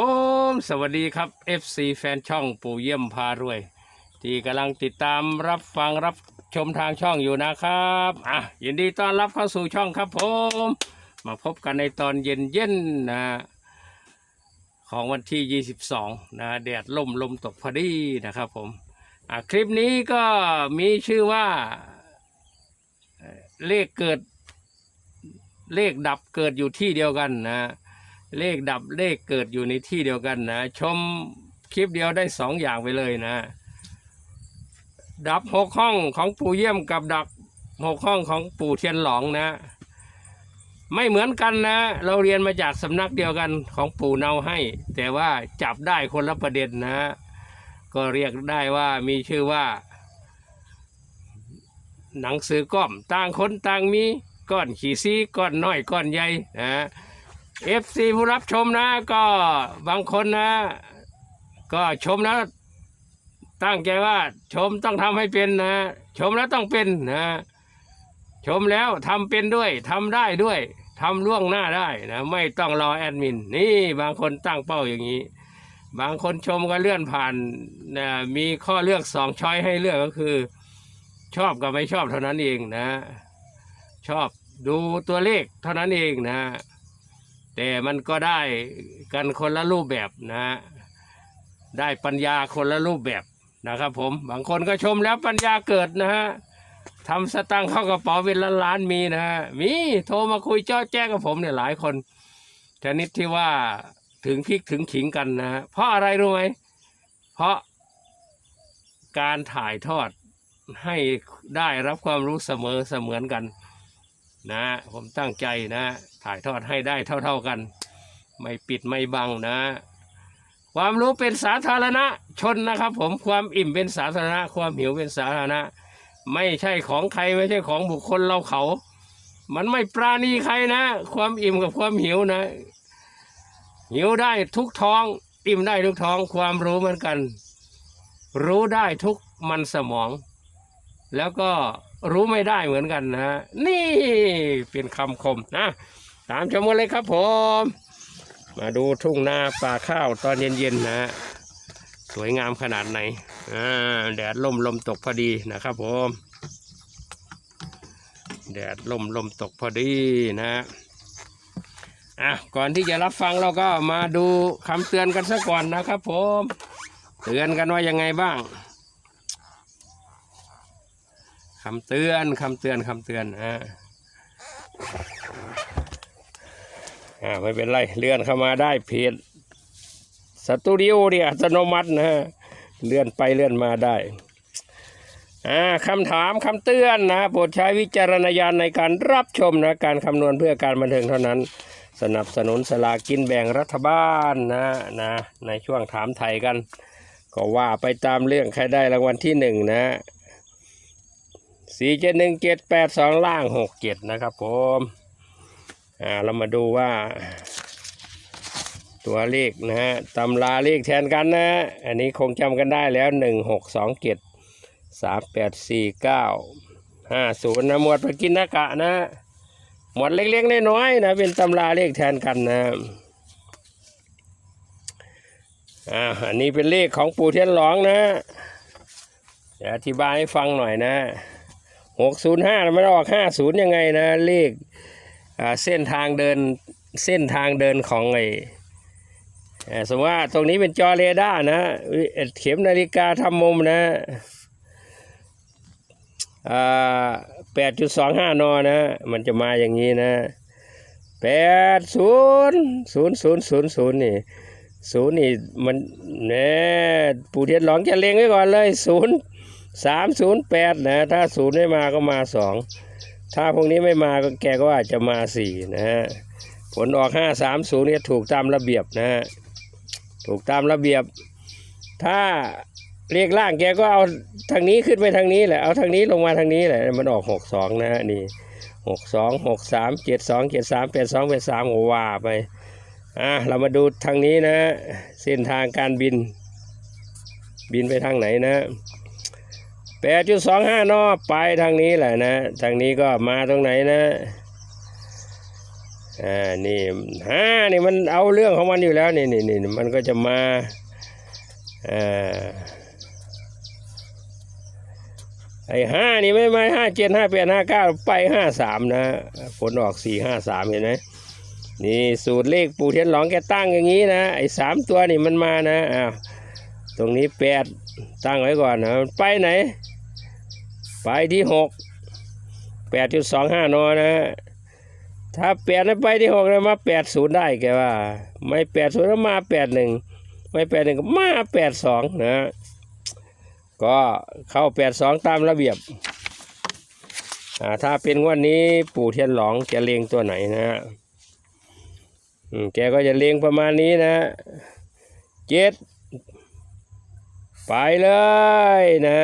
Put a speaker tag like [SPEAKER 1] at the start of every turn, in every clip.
[SPEAKER 1] ผมสวัสดีครับ FC แฟนช่องปู่เยี่ยมพารวย ที่กำลังติดตามรับฟังรับชมทางช่องอยู่นะครับอะยินดีต้อนรับเข้าสู่ช่องครับผม มาพบกันในตอนเย็นเย็นนะของวันที่ 22 นะแดดล่มลมตกพอดีนะครับผมอะคลิปนี้ก็มีชื่อว่าเลขเกิดเลขดับเกิดอยู่ที่เดียวกันนะ เลขดับเลขเกิดอยู่ในที่เดียวกันนะ ชมคลิปเดียวได้สองอย่างไปเลยนะ ดับหกห้องของปู่เยี่ยมกับดับหกห้องของปู่เทียนหลองนะ ไม่เหมือนกันนะ เราเรียนมาจากสำนักเดียวกันของปู่เนาให้ แต่ว่าจับได้คนละประเด็นนะ ก็เรียกได้ว่ามีชื่อว่า หนังสือก้อมต่างคนต่างมีก้อนขี้ซีก้อนน้อยก้อนใหญ่นะ เอฟซีผู้รับชมนะ ก็บางคนนะ ก็ชมนะตั้งใจว่าชมต้องทำให้เป็นนะชมแล้วต้องเป็นนะชมแล้วทำเป็นด้วยทำได้ด้วยทำล่วงหน้าได้นะไม่ต้องรอแอดมิน นี่บางคนตั้งเป้าอย่างนี้ บางคนชมก็เลื่อนผ่านนะมีข้อเลือกสองช้อยให้เลือกก็คือ ชอบกับไม่ชอบเท่านั้นเองนะ ชอบดูตัวเลขเท่านั้นเองนะ แต่มันก็ได้กันคนละรูปแบบนะได้ปัญญาคนละรูปแบบนะครับผมบางคนก็ชมแล้วปัญญาเกิดนะฮะทำสตังค์เข้ากระเป๋าเป็นล้านล้านมีนะฮะมีโทรมาคุยเจ้าแจ้งกับผมเนี่ยหลายคนชนิดที่ว่าถึงพริกถึงขิงกันนะฮะเพราะอะไรรู้ไหมเพราะการถ่ายทอดให้ได้รับความรู้เสมอเสมือนกัน นะผมตั้งใจนะ ถ่ายทอดให้ได้เท่า ๆกัน ไม่ปิดไม่บังนะ ความรู้เป็นสาธารณะชนนะครับ ผมความอิ่มเป็นสาธารณะ ความหิวเป็นสาธารณะ ไม่ใช่ของใครไม่ใช่ของบุคคลเราเขา มันไม่ปราณีใครนะ ความอิ่มกับความหิวนะ หิวได้ทุกท้อง อิ่มได้ทุกท้อง ความรู้เหมือนกัน รู้ได้ทุกมันสมอง แล้วก็รู้ไม่ได้เหมือนกันนะฮะนี่เป็นคำคมนะ ตามชมกันเลยครับผม มาดูทุ่งนาป่าข้าวตอนเย็นๆนะฮะสวยงามขนาดไหนอ่าแดดล่มลมตกพอดีนะครับผม แดดล่มลมตกพอดีนะอะก่อนที่จะรับฟังเราก็มาดูคำเตือนกันซะก่อนนะครับผม เตือนกันว่ายังไงบ้างคำเตือนคำเตือนคำเตือนอ่า อ่าไม่เป็นไรเลื่อนเข้ามาได้เพจสตูดิโอเนี่ยอัตโนมัตินะฮะเลื่อนไปเลื่อนมาได้อ่าคำถามคำเตือนนะโปรดใช้วิจารณญาณในการรับชมนะการคำนวณเพื่อการบันเทิงเท่านั้น สนับสนุนสลากกินแบ่งรัฐบาลนะนะในช่วงถามไทยกัน ก็ว่าไปตามเรื่องใครได้รางวัลที่หนึ่งนะสี่เจ็ดหนึ่งเจ็ดแปดสองล่างหกเจ็ดนะครับผม อ่าเรามาดูว่า ตัวเลขนะฮะตำราเลขแทนกันนะ อันนี้คงจำกันได้แล้วหนึ่งหกสองเจ็ดสามแปดสี่เก้าห้าศูนย์นะหมวดปกินนากะนะ หมวดเล็กๆน้อยๆนะ เป็นตำราเลขแทนกันนะอ่าอันนี้เป็นเลขของปู่เทียนหลองนะเดี๋ยวอธิบายให้ฟังหน่อยนะหกศูนย์ห้ามันออกห้าศูนย์ยังไงนะ เลข เส้นทางเดินเส้นทางเดินของไอ้สมมติว่าตรงนี้เป็นจอเรดาร์นะเข็มนาฬิกาทำมุมนะแปดจุดสองห้านอนะ มันจะมาอย่างนี้นะแปดศูนย์ศูนย์ศูนย์ศูนย์ศูนย์นี่ศูนย์นี่มันแน่ปู่เทียนหลองจะเล็งไว้ก่อนเลยศูนย์สามศูนย์แปดนะ ถ้าศูนย์ไม่มาก็มาสอง ถ้าพวกนี้ไม่มาก็แกก็อาจจะมาสี่นะฮะผลออกห้าสามศูนย์เนี่ยถูกตามระเบียบนะฮะถูกตามระเบียบ ถ้าเรียกล่างแกก็เอาทางนี้ขึ้นไปทางนี้แหละเอาทางนี้ลงมาทางนี้แหละมันออกหกสองนะฮะนี่หกสองหกสามเจ็ดสองเจ็ดสามแปดสองแปดสามว่าไปอะเรามาดูทางนี้นะ เส้นทางการบิน บินไปทางไหนนะ แปดจุดสองห้านอไปทางนี้แหละนะ ทางนี้ก็มาตรงไหนนะอ่านี่ห้านี่มันเอาเรื่องของมันอยู่แล้วนี่นี่นี่มันก็จะมาอ่าไอ้ห้านี่ไม่ไม่ห้าเจ็ดห้าแปดห้าเก้าไปห้าสามนะผลออกสี่ห้าสามเห็นไหมนี่สูตรเลขปูเทียนหลองแกตั้งอย่างนี้นะไอ้สามตัวนี่มันมานะอ้าว ตรงนี้แปดตั้งไว้ก่อนนะไปไหน ไปที่หกแปดจุดสองห้านอนะถ้าแปดนั้นไปที่หกแล้วมาแปดศูนย์ได้แกว่า ไม่แปดศูนย์แล้วมาแปดหนึ่งไม่แปดหนึ่งก็มาแปดสองนะ ก็เข้าแปดสองตามระเบียบอ่าถ้าเป็นวันนี้ปู่เทียนหลองจะเลงตัวไหนนะฮะแกก็จะเลงประมาณนี้นะเจ็ด ไปเลยนะ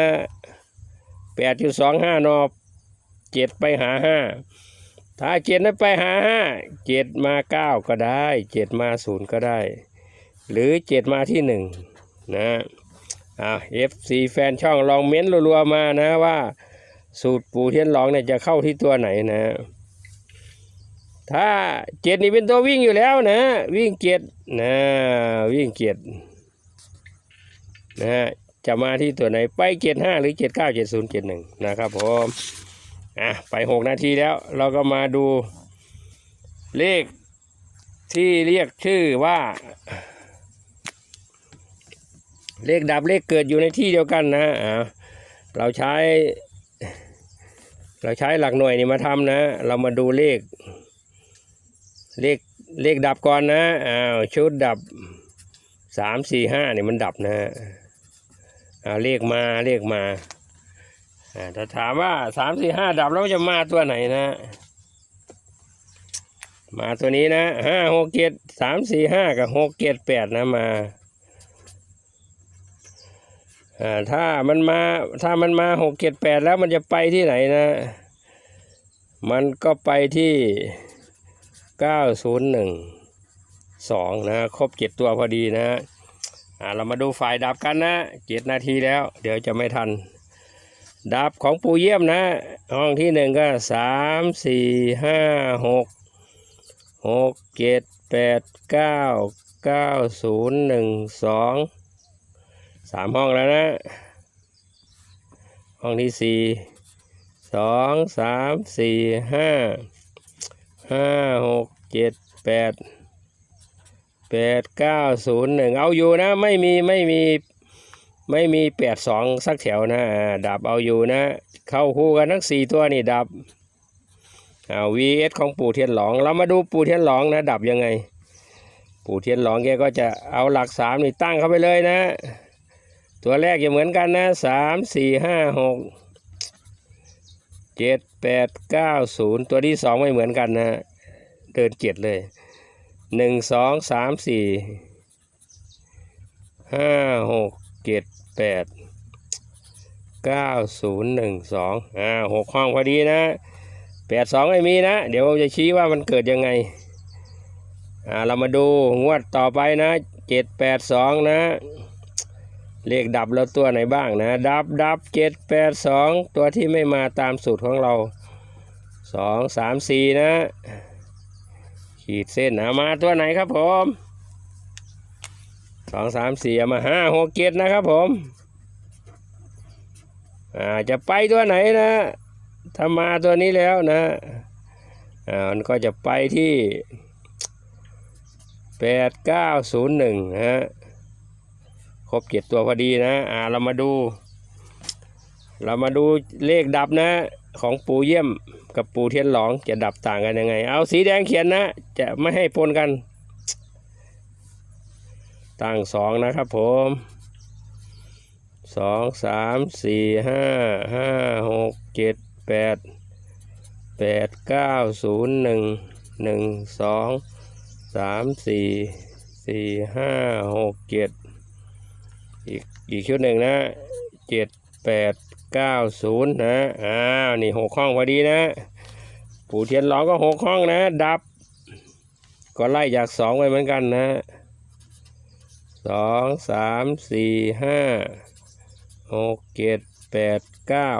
[SPEAKER 1] แปดจุดสองห้านอเจ็ดไปหาห้าถ้าเจ็ดนั้นไปหาห้าเจ็ดมาเก้าก็ได้เจ็ดมาศูนย์ก็ได้ หรือเจ็ดมาที่หนึ่งนะอ่าเอฟซีแฟนช่องลองเม้นรัวๆมานะว่า สูตรปูเทียนหลองเนี่ยจะเข้าที่ตัวไหนนะ ถ้าเจ็ดนี่เป็นตัววิ่งอยู่แล้วนะ วิ่งเจ็ดนะวิ่งเจ็ด นะฮะจะมาที่ตัวไหนไปเจ็ดห้าหรือเจ็ดเก้าเจ็ดศูนย์เจ็ดหนึ่งนะครับผมอะไปหกนาทีแล้วเราก็มาดูเลขที่เรียกชื่อว่า เลขดับเลขเกิดอยู่ในที่เดียวกันนะอ่าเราใช้ เราใช้หลักหน่วยนี่มาทำนะ เรามาดูเลข เลขเลขดับก่อนนะอ้าวชุดดับสามสี่ห้านี่มันดับนะ เอาเลขมาเลขมาอ่าถ้าถามว่าสามสี่ห้าดับแล้วจะมาตัวไหนนะ มาตัวนี้นะห้าหกเจ็ดสามสี่ห้ากับหกเจ็ดแปดนะมาอ่าถ้ามันมาถ้ามันมาหกเจ็ดแปดแล้วมันจะไปที่ไหนนะ มันก็ไปที่เก้าศูนย์หนึ่งสองนะ ครบเจ็ดตัวพอดีนะ อ่าเรามาดูฝ่ายดับกันนะเจ็ดนาทีแล้ว เดี๋ยวจะไม่ทัน ดับของปูเยี่ยมนะ ห้องที่หนึ่งก็สามสี่ห้าหกหกเจ็ดแปดเก้าเก้าศูนย์หนึ่งสองสามห้องแล้วนะ ห้องที่สี่สองสามสี่ห้าห้าหกเจ็ดแปด แปดเก้าศูนย์หนึ่งเอาอยู่นะ ไม่มีไม่มีไม่มีแปดสองสักแถวนะดับเอาอยู่นะ เข้าคู่กันทั้งสี่ตัวนี่ดับอ่า VS ของปู่เทียนหลองเรามาดูปู่เทียนหลองนะ ดับยังไง ปู่เทียนหลองแกก็จะเอาหลักสามนี่ตั้งเข้าไปเลยนะ ตัวแรกจะเหมือนกันนะสามสี่ห้าหกเจ็ดแปดเก้าศูนย์ตัวที่สองไม่เหมือนกันนะเดินเจ็ดเลย หนึ่งสองสามสี่ห้าหกเจ็ดแปดเก้าศูนย์หนึ่งสองอ่าหกห้องพอดีนะแปดสองไม่มีนะ เดี๋ยวผมจะชี้ว่ามันเกิดยังไงอ่าเรามาดูงวดต่อไปนะเจ็ดแปดสองนะ เลขดับแล้วตัวไหนบ้างนะ ดับดับเจ็ดแปดสองตัวที่ไม่มาตามสูตรของเราสองสามสี่นะ ขีดเส้นนะมาตัวไหนครับผมสองสามสี่มาห้าหกเจ็ดนะครับผมอ่าจะไปตัวไหนนะถ้ามาตัวนี้แล้วนะอ่ามันก็จะไปที่แปดเก้าศูนย์หนึ่งนะฮะครบเจ็ดตัวพอดีนะอ่าเรามาดู เรามาดูเลขดับนะ ของปูเยี่ยมกับปูเทียนหลองจะดับต่างกันยังไง เอาสีแดงเขียนนะ จะไม่ให้ปนกัน ตั้งสองนะครับผมสองสามสี่ห้าห้าหกเจ็ดแปดแปดเก้าศูนย์หนึ่งหนึ่งสองสามสี่สี่ห้าหกเจ็ดอีกอีกชุดหนึ่งนะเจ็ดแปด เก้าศูนย์นะอ้าวนี่หกห้องพอดีนะ ปู่เทียนหลองก็หกห้องนะ ดับ ก็ไล่จากสองไปเหมือนกันนะสองสามสี่ห้าหกเจ็ดแปดเก้า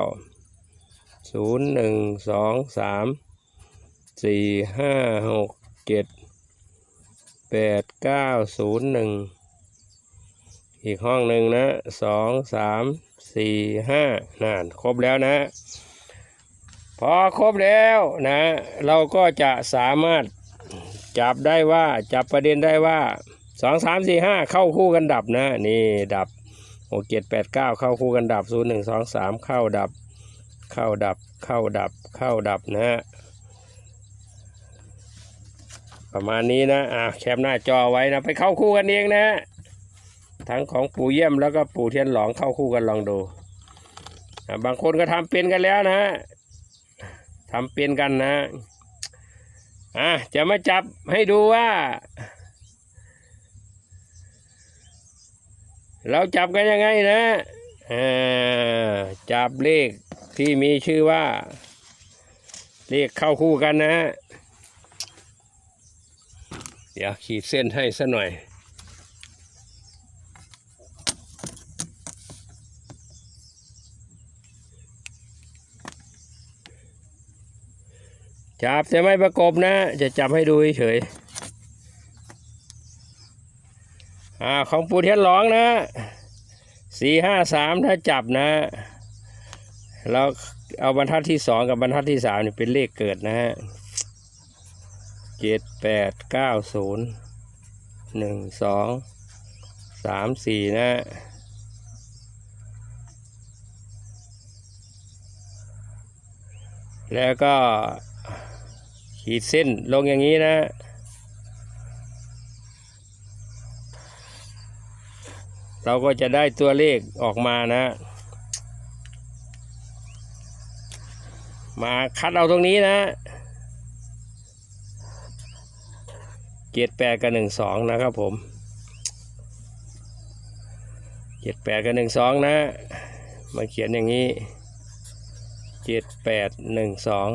[SPEAKER 1] ศูนย์หนึ่งสองสามสี่ห้าหกเจ็ดแปดเก้าศูนย์หนึ่งอีกห้องหนึ่งนะสองสาม สี่ห้านั่นครบแล้วนะ พอครบแล้วนะ เราก็จะสามารถจับได้ว่าจับประเด็นได้ว่าสองสามสี่ห้าเข้าคู่กันดับนะ นี่ดับหกเจ็ดแปดเก้าเข้าคู่กันดับศูนย์หนึ่งสองสามเข้าดับ เข้าดับเข้าดับเข้าดับนะฮะประมาณนี้นะอะแคปหน้าจอไว้นะ ไปเข้าคู่กันเองนะ ทั้งของปู่เยี่ยมแล้วก็ปู่เทียนหลองเข้าคู่กันลองดูบางคนก็ทำเป็นกันแล้วนะทำเป็นกันนะอะจะมาจับให้ดูว่า เราจับกันยังไงนะอ่าจับเลขที่มีชื่อว่า เลขเข้าคู่กันนะเดี๋ยวขีดเส้นให้สัหน่อย จับแต่ไม่ประกบนะ จะจับให้ดูเฉยอ่าของปูเทียนหลองนะสี่ห้าสามถ้าจับนะเราเอาบรรทัดที่สองกับบรรทัดที่สามนี่เป็นเลขเกิดนะฮะเจ็ดแปดเก้าศูนย์หนึ่งสองสามสี่นะแล้วก็ ขีดเส้นลงอย่างนี้นะ เราก็จะได้ตัวเลขออกมานะ มาคัดเอาตรงนี้นะเจ็ดแปดกับหนึ่งสองนะครับผมเจ็ดแปดกับหนึ่งสองนะ มาเขียนอย่างนี้เจ็ดแปดหนึ่งสอง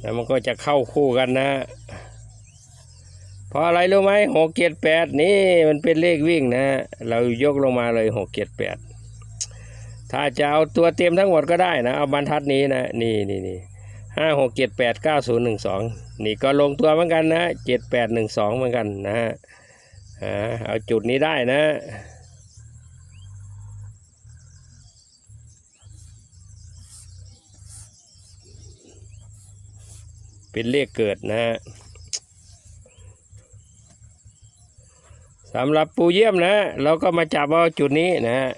[SPEAKER 1] แล้วมันก็จะเข้าคู่กันนะ เพราะอะไรรู้ไหมหกเจ็ดแปดนี่มันเป็นเลขวิ่งนะ เรายกลงมาเลยหกเจ็ดแปดถ้าจะเอาตัวเต็มทั้งหมดก็ได้นะ เอาบรรทัดนี้นะ นี่นี่นี่ห้าหกเจ็ดแปดเก้าศูนย์หนึ่งสองนี่ก็ลงตัวเหมือนกันนะเจ็ดแปดหนึ่งสองเหมือนกันนะฮะเอาจุดนี้ได้นะ เป็นเลขเกิดนะฮะสำหรับปูเยี่ยมนะ เราก็มาจับเอาจุดนี้นะฮะ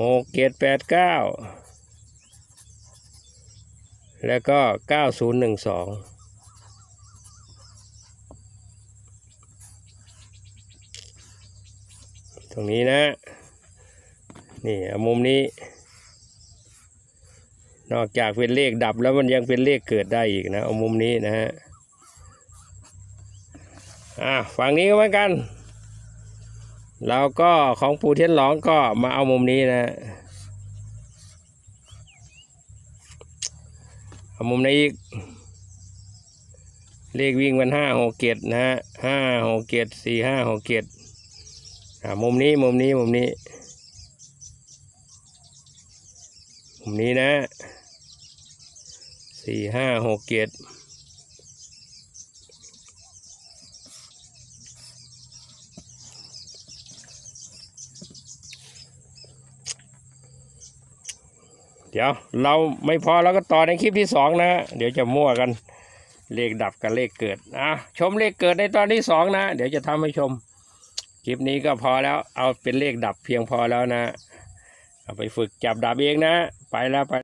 [SPEAKER 1] หกเจ็ดแปดเก้าแล้วก็เก้าศูนย์หนึ่งสองตรงนี้นะ นี่เอามุมนี้ นอกจากเป็นเลขดับแล้วมันยังเป็นเลขเกิดได้อีกนะเอามุมนี้นะฮะอะฝั่งนี้ก็เหมือนกันเราก็ของปูเทียนหลองก็มาเอามุมนี้นะเอามุมนี้อีก เลขวิ่งมันห้าหกเกตนะฮะห้าหกเกตสี่ห้าหกเกตอ่ามุมนี้มุมนี้มุมนี้ มุมนี้นะ สี่ห้าหกเจ็ดเดี๋ยวเราไม่พอเราก็ต่อในคลิปที่สองนะ เดี๋ยวจะมั่วกัน เลขดับกับเลขเกิดอะชมเลขเกิดในตอนที่สองนะ เดี๋ยวจะทำให้ชม คลิปนี้ก็พอแล้ว เอาเป็นเลขดับเพียงพอแล้วนะ เอาไปฝึกจับดับเองนะ ไปแล้วไป